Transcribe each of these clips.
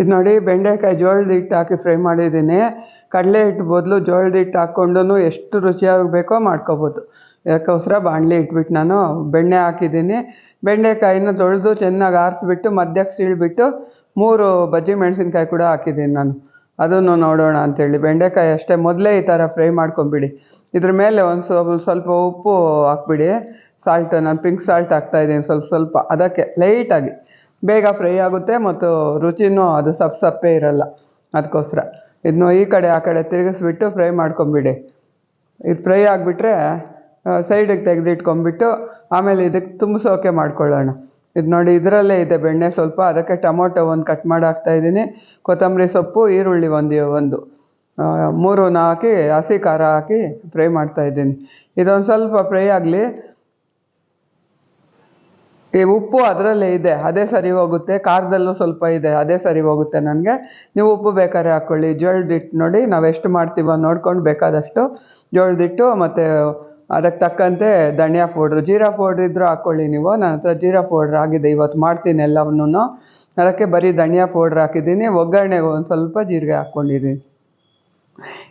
ಇದು ನೋಡಿ ಬೆಂಡೆಕಾಯಿ ಜೋಳದ ಹಿಟ್ಟು ಹಾಕಿ ಫ್ರೈ ಮಾಡಿದ್ದೀನಿ. ಕಡಲೆ ಹಿಟ್ಟು ಬದಲು ಜೋಳದ ಹಿಟ್ಟು ಹಾಕ್ಕೊಂಡು ಎಷ್ಟು ರುಚಿಯಾಗಿ ಬೇಕೋ ಮಾಡ್ಕೋಬೋದು. ಯಾಕೋಸ್ಕರ ಬಾಣಲೆ ಇಟ್ಬಿಟ್ಟು ನಾನು ಬೆಣ್ಣೆ ಹಾಕಿದ್ದೀನಿ. ಬೆಂಡೆಕಾಯಿನ ತೊಳೆದು ಚೆನ್ನಾಗಿ ಆರಿಸ್ಬಿಟ್ಟು ಮಧ್ಯಕ್ಕೆ ಸೀಳ್ಬಿಟ್ಟು ಮೂರು ಬಜ್ಜಿ ಮೆಣಸಿನ್ಕಾಯಿ ಕೂಡ ಹಾಕಿದ್ದೀನಿ ನಾನು. ಅದನ್ನು ನೋಡೋಣ ಅಂಥೇಳಿ ಬೆಂಡೆಕಾಯಿ ಅಷ್ಟೇ ಮೊದಲೇ ಈ ಥರ ಫ್ರೈ ಮಾಡ್ಕೊಂಬಿಡಿ. ಇದ್ರ ಮೇಲೆ ಒಂದು ಸ್ವಲ್ಪ ಸ್ವಲ್ಪ ಉಪ್ಪು ಹಾಕ್ಬಿಡಿ. ಸಾಲ್ಟ್, ನಾನು ಪಿಂಕ್ ಸಾಲ್ಟ್ ಹಾಕ್ತಾಯಿದ್ದೀನಿ ಸ್ವಲ್ಪ ಸ್ವಲ್ಪ. ಅದಕ್ಕೆ ಲೈಟಾಗಿ ಬೇಗ ಫ್ರೈ ಆಗುತ್ತೆ ಮತ್ತು ರುಚಿನೂ ಅದು ಸಪ್ ಸಪ್ಪೆ ಇರಲ್ಲ. ಅದಕ್ಕೋಸ್ಕರ ಇದನ್ನು ಈ ಕಡೆ, ಆ ಕಡೆ ತಿರುಗಿಸ್ಬಿಟ್ಟು ಫ್ರೈ ಮಾಡ್ಕೊಂಬಿಡಿ. ಇದು ಫ್ರೈ ಆಗಿಬಿಟ್ರೆ ಸೈಡಿಗೆ ತೆಗೆದಿಟ್ಕೊಂಬಿಟ್ಟು ಆಮೇಲೆ ಇದಕ್ಕೆ ತುಂಬಿಸೋಕೆ ಮಾಡ್ಕೊಳ್ಳೋಣ. ಇದು ನೋಡಿ ಇದರಲ್ಲೇ ಇದೆ ಬೆಣ್ಣೆ ಸ್ವಲ್ಪ. ಅದಕ್ಕೆ ಟೊಮೊಟೊ ಒಂದು ಕಟ್ ಮಾಡಿ ಹಾಕ್ತಾಯಿದ್ದೀನಿ ಕೊತ್ತಂಬರಿ ಸೊಪ್ಪು, ಈರುಳ್ಳಿ ಒಂದು ಒಂದು. ಮೂರು ಹಾಕಿ, ಹಸಿ ಖಾರ ಹಾಕಿ ಫ್ರೈ ಮಾಡ್ತಾಯಿದ್ದೀನಿ ಇದೊಂದು ಸ್ವಲ್ಪ ಫ್ರೈ ಆಗಲಿ. ಈ ಉಪ್ಪು ಅದರಲ್ಲೇ ಇದೆ. ಅದೇ ಸರಿ ಹೋಗುತ್ತೆ. ಖಾರದಲ್ಲೂ ಸ್ವಲ್ಪ ಇದೆ. ಅದೇ ಸರಿ ಹೋಗುತ್ತೆ ನನಗೆ. ನೀವು ಉಪ್ಪು ಬೇಕಾದ್ರೆ ಹಾಕ್ಕೊಳ್ಳಿ ಜೋಳದ ಹಿಟ್ಟು ನೋಡಿ. ನಾವು ಎಷ್ಟು ಮಾಡ್ತೀವೋ ನೋಡ್ಕೊಂಡು ಬೇಕಾದಷ್ಟು ಜೋಳದ ಹಿಟ್ಟು ಮತ್ತು ಅದಕ್ಕೆ ತಕ್ಕಂತೆ ಧನಿಯಾ ಪೌಡ್ರು. ಜೀರಾ ಪೌಡ್ರ್ ಇದ್ದರೂ ಹಾಕ್ಕೊಳ್ಳಿ ನೀವು. ನನ್ನ ಹತ್ರ ಜೀರಾ ಪೌಡ್ರ್ ಆಗಿದೆ. ಇವತ್ತು ಮಾಡ್ತೀನಿ ಎಲ್ಲವನ್ನೂ ಅದಕ್ಕೆ ಬರೀ ಧನಿಯಾ ಪೌಡ್ರ್ ಹಾಕಿದ್ದೀನಿ. ಒಗ್ಗರಣೆಗೆ ಒಂದು ಸ್ವಲ್ಪ ಜೀರಿಗೆ ಹಾಕ್ಕೊಂಡಿದ್ದೀನಿ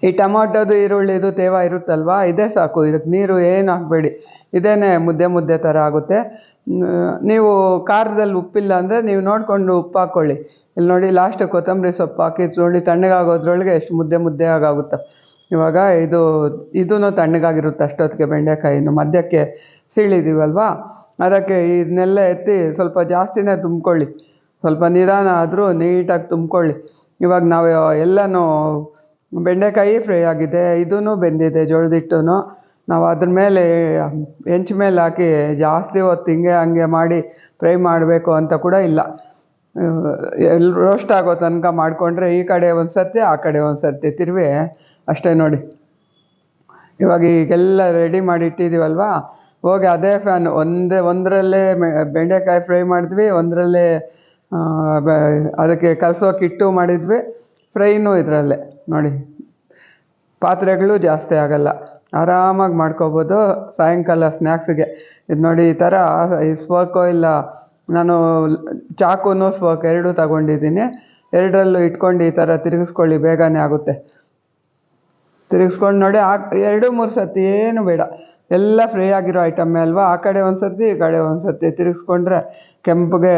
ಈ ಟೊಮೊಟೊದು, ಈರುಳ್ಳಿದು ತೇವ ಇರುತ್ತಲ್ವಾ? ಇದೇ ಸಾಕು. ಇದಕ್ಕೆ ನೀರು ಏನು ಹಾಕಬೇಡಿ. ಇದೇನೆ ಮುದ್ದೆ ಮುದ್ದೆ ಥರ ಆಗುತ್ತೆ. ನೀವು ಖಾರದಲ್ಲಿ ಉಪ್ಪಿಲ್ಲ ಅಂದರೆ ನೀವು ನೋಡಿಕೊಂಡು ಉಪ್ಪು ಹಾಕ್ಕೊಳ್ಳಿ ಇಲ್ಲಿ ನೋಡಿ ಲಾಸ್ಟ್ ಕೊತ್ತಂಬರಿ ಸೊಪ್ಪು ಹಾಕಿ, ನೋಡಿ ತಣ್ಣಗಾಗೋದ್ರೊಳಗೆ ಎಷ್ಟು ಮುದ್ದೆ ಮುದ್ದೆ ಆಗುತ್ತೆ ಇವಾಗ ಇದು ಇದೂ ತಣ್ಣಗಾಗಿರುತ್ತೆ ಅಷ್ಟೊತ್ತಿಗೆ ಬೆಂಡೆಕಾಯಿನು ಮಧ್ಯಕ್ಕೆ ಸೀಳಿದ್ದೀವಲ್ವಾ ಅದಕ್ಕೆ ಇದನ್ನೆಲ್ಲ ಎತ್ತಿ ಸ್ವಲ್ಪ ಜಾಸ್ತಿನೇ ತುಂಬ್ಕೊಳ್ಳಿ. ಸ್ವಲ್ಪ ನಿಧಾನ ಆದರೂ ನೀಟಾಗಿ ತುಂಬ್ಕೊಳ್ಳಿ. ಇವಾಗ ನಾವು ಎಲ್ಲನೂ, ಬೆಂಡೆಕಾಯಿ ಫ್ರೈ ಆಗಿದೆ ಇದೂ ಬೆಂದಿದೆ ಜೋಳದ ಹಿಟ್ಟು ನಾವು ಅದ್ರ ಮೇಲೆ ಹೆಂಚು ಮೇಲೆ ಹಾಕಿ ಜಾಸ್ತಿ ಹೊತ್ತು ಹಿಂಗೆ ಹಂಗೆ ಮಾಡಿ ಫ್ರೈ ಮಾಡಬೇಕು ಅಂತ ಕೂಡ ಇಲ್ಲ. ಎಲ್ಲಿ ರೋಸ್ಟ್ ಆಗೋ ತನಕ ಮಾಡಿಕೊಂಡ್ರೆ ಈ ಕಡೆ ಒಂದು ಸರ್ತಿ, ಆ ಕಡೆ ಒಂದು ಸರ್ತಿ ತಿರುವಿ ಅಷ್ಟೇ ನೋಡಿ. ಇವಾಗ ಈಗೆಲ್ಲ ರೆಡಿ ಮಾಡಿ ಇಟ್ಟಿದ್ದೀವಲ್ವಾ ಹೋಗಿ ಅದೇ ಫ್ಯಾನ್ ಒಂದೇ, ಒಂದರಲ್ಲೇ ಬೆಂಡೆಕಾಯಿ ಫ್ರೈ ಮಾಡಿದ್ವಿ, ಒಂದರಲ್ಲೇ ಅದಕ್ಕೆ ಕಲಸೋಕೆ ಇಟ್ಟು ಮಾಡಿದ್ವಿ, ಫ್ರೈನೂ ಇದರಲ್ಲೇ ನೋಡಿ. ಪಾತ್ರೆಗಳು ಜಾಸ್ತಿ ಆಗಲ್ಲ. ಆರಾಮಾಗಿ ಮಾಡ್ಕೋಬೋದು. ಸಾಯಂಕಾಲ ಸ್ನ್ಯಾಕ್ಸಿಗೆ ಇದು ನೋಡಿ ಈ ಥರ ಈ ಇಲ್ಲ, ನಾನು ಚಾಕುನೂ ಸ್ಪೋಕ್ ಎರಡೂ ತಗೊಂಡಿದ್ದೀನಿ. ಎರಡರಲ್ಲೂ ಇಟ್ಕೊಂಡು ಈ ಥರ ತಿರುಗಿಸ್ಕೊಳ್ಳಿ, ಬೇಗನೆ ಆಗುತ್ತೆ. ತಿರುಗಿಸ್ಕೊಂಡು ನೋಡಿ, ಆ ಎರಡು, ಮೂರು ಸರ್ತಿ ಏನು ಬೇಡ. ಎಲ್ಲ ಫ್ರೈ ಆಗಿರೋ ಐಟಮ್ಮೇ ಅಲ್ವಾ? ಆ ಕಡೆ ಒಂದು ಸರ್ತಿ, ಈ ಕಡೆ ಒಂದು ಸರ್ತಿ ತಿರುಗಿಸ್ಕೊಂಡ್ರೆ ಕೆಂಪಗೆ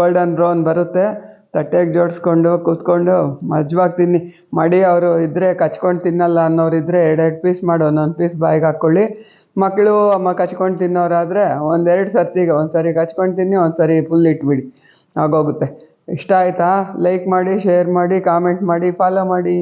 ಗೋಲ್ಡನ್ ಬ್ರೌನ್ ಬರುತ್ತೆ. ತಟ್ಟೆಗೆ ಜೋಡಿಸ್ಕೊಂಡು, ಕೂತ್ಕೊಂಡು, ಮಜ್ವಾಗಿ ತಿನ್ನಿ. ಮಡಿ ಅವರು ಇದ್ದರೆ ಕಚ್ಕೊಂಡು ತಿನ್ನಲ್ಲ ಅನ್ನೋರು ಇದ್ದರೆ ಎರಡೆರಡು ಪೀಸ್ ಮಾಡಿ, ಒಂದೊಂದು ಪೀಸ್ ಬಾಯಿಗೆ ಹಾಕ್ಕೊಳ್ಳಿ ಮಕ್ಕಳು ಅಮ್ಮ ಕಚ್ಕೊಂಡು ತಿನ್ನೋರಾದರೆ ಒಂದೆರಡು ಸರ್ತಿಗೆ ಒಂದು ಸರಿ ಕಚ್ಕೊಂಡು ತಿನ್ನಿ ಒಂದು ಸರಿ ಫುಲ್ ಇಟ್ಬಿಡಿ. ಆಗೋಗುತ್ತೆ. ಇಷ್ಟ ಆಯಿತಾ? ಲೈಕ್ ಮಾಡಿ ಶೇರ್ ಮಾಡಿ ಕಾಮೆಂಟ್ ಮಾಡಿ ಫಾಲೋ ಮಾಡಿ.